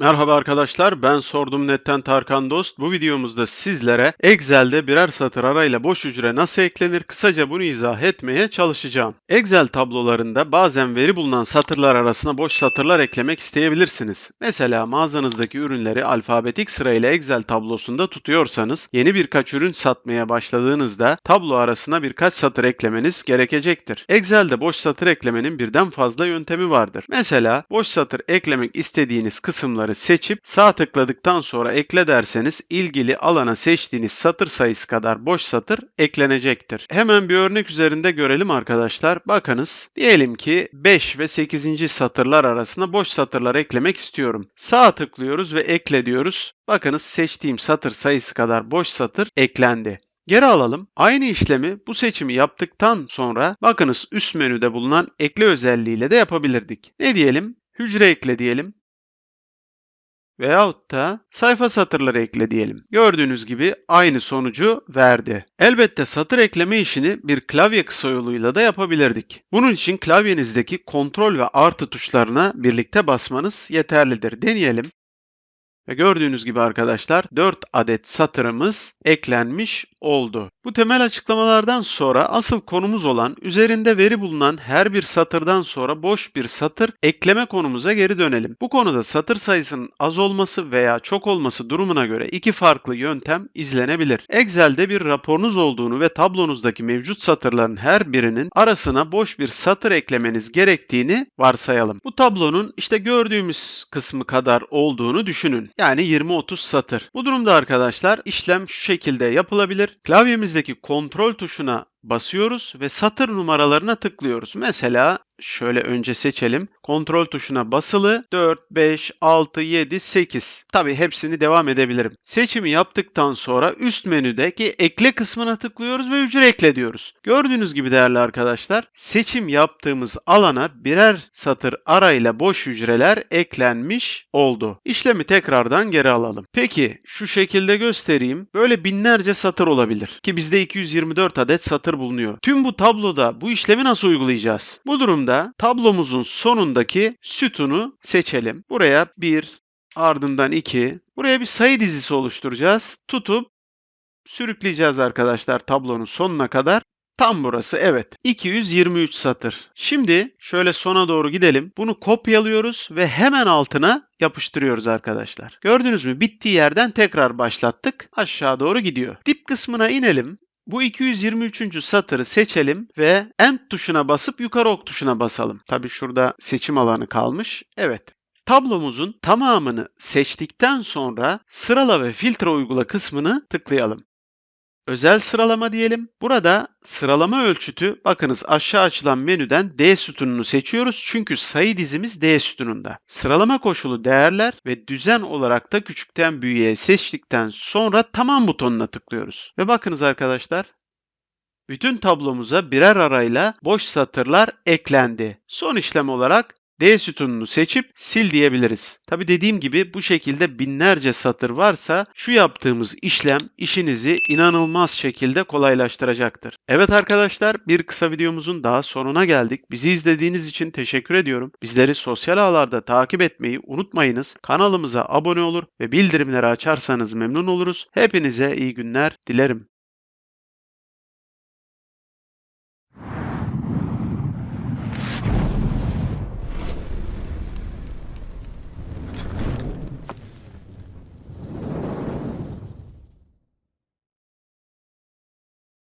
Merhaba arkadaşlar, ben Sordum Net'ten Tarkan Dost. Bu videomuzda sizlere Excel'de birer satır arayla boş hücre nasıl eklenir kısaca bunu izah etmeye çalışacağım. Excel tablolarında bazen veri bulunan satırlar arasına boş satırlar eklemek isteyebilirsiniz. Mesela mağazanızdaki ürünleri alfabetik sırayla Excel tablosunda tutuyorsanız yeni birkaç ürün satmaya başladığınızda tablo arasına birkaç satır eklemeniz gerekecektir. Excel'de boş satır eklemenin birden fazla yöntemi vardır. Mesela boş satır eklemek istediğiniz kısımları seçip sağ tıkladıktan sonra ekle derseniz ilgili alana seçtiğiniz satır sayısı kadar boş satır eklenecektir. Hemen bir örnek üzerinde görelim arkadaşlar. Bakınız diyelim ki 5 ve 8. satırlar arasında boş satırlar eklemek istiyorum. Sağ tıklıyoruz ve ekle diyoruz. Bakınız seçtiğim satır sayısı kadar boş satır eklendi. Geri alalım. Aynı işlemi bu seçimi yaptıktan sonra bakınız üst menüde bulunan ekle özelliğiyle de yapabilirdik. Ne diyelim? Hücre ekle diyelim. Veyahut da sayfa satırları ekle diyelim. Gördüğünüz gibi aynı sonucu verdi. Elbette satır ekleme işini bir klavye kısa yoluyla da yapabilirdik. Bunun için klavyenizdeki kontrol ve artı tuşlarına birlikte basmanız yeterlidir. Deneyelim. Ve gördüğünüz gibi arkadaşlar 4 adet satırımız eklenmiş oldu. Bu temel açıklamalardan sonra asıl konumuz olan üzerinde veri bulunan her bir satırdan sonra boş bir satır ekleme konumuza geri dönelim. Bu konuda satır sayısının az olması veya çok olması durumuna göre iki farklı yöntem izlenebilir. Excel'de bir raporunuz olduğunu ve tablonuzdaki mevcut satırların her birinin arasına boş bir satır eklemeniz gerektiğini varsayalım. Bu tablonun işte gördüğümüz kısmı kadar olduğunu düşünün. Yani 20-30 satır. Bu durumda arkadaşlar işlem şu şekilde yapılabilir. Klavyemizdeki kontrol tuşuna basıyoruz ve satır numaralarına tıklıyoruz. Mesela şöyle önce seçelim. Kontrol tuşuna basılı 4, 5, 6, 7, 8. Tabi hepsini devam edebilirim. Seçimi yaptıktan sonra üst menüdeki ekle kısmına tıklıyoruz ve hücre ekle diyoruz. Gördüğünüz gibi değerli arkadaşlar seçim yaptığımız alana birer satır arayla boş hücreler eklenmiş oldu. İşlemi tekrardan geri alalım. Peki şu şekilde göstereyim. Böyle binlerce satır olabilir ki bizde 224 adet satır bulunuyor. Tüm bu tabloda bu işlemi nasıl uygulayacağız? Bu durumda tablomuzun sonundaki sütunu seçelim. Buraya 1, ardından 2. Buraya bir sayı dizisi oluşturacağız. Tutup sürükleyeceğiz arkadaşlar tablonun sonuna kadar. Tam burası evet. 223 satır. Şimdi şöyle sona doğru gidelim. Bunu kopyalıyoruz ve hemen altına yapıştırıyoruz arkadaşlar. Gördünüz mü? Bittiği yerden tekrar başlattık. Aşağı doğru gidiyor. Dip kısmına inelim. Bu 223. satırı seçelim ve End tuşuna basıp yukarı ok tuşuna basalım. Tabi şurada seçim alanı kalmış. Evet. Tablomuzun tamamını seçtikten sonra sırala ve filtre uygula kısmını tıklayalım. Özel sıralama diyelim. Burada sıralama ölçütü bakınız aşağı açılan menüden D sütununu seçiyoruz çünkü sayı dizimiz D sütununda. Sıralama koşulu değerler ve düzen olarak da küçükten büyüğe seçtikten sonra tamam butonuna tıklıyoruz. Ve bakınız arkadaşlar bütün tablomuza birer arayla boş satırlar eklendi. Son işlem olarak D sütununu seçip sil diyebiliriz. Tabi dediğim gibi bu şekilde binlerce satır varsa şu yaptığımız işlem işinizi inanılmaz şekilde kolaylaştıracaktır. Evet arkadaşlar bir kısa videomuzun daha sonuna geldik. Bizi izlediğiniz için teşekkür ediyorum. Bizleri sosyal ağlarda takip etmeyi unutmayınız. Kanalımıza abone olur ve bildirimleri açarsanız memnun oluruz. Hepinize iyi günler dilerim.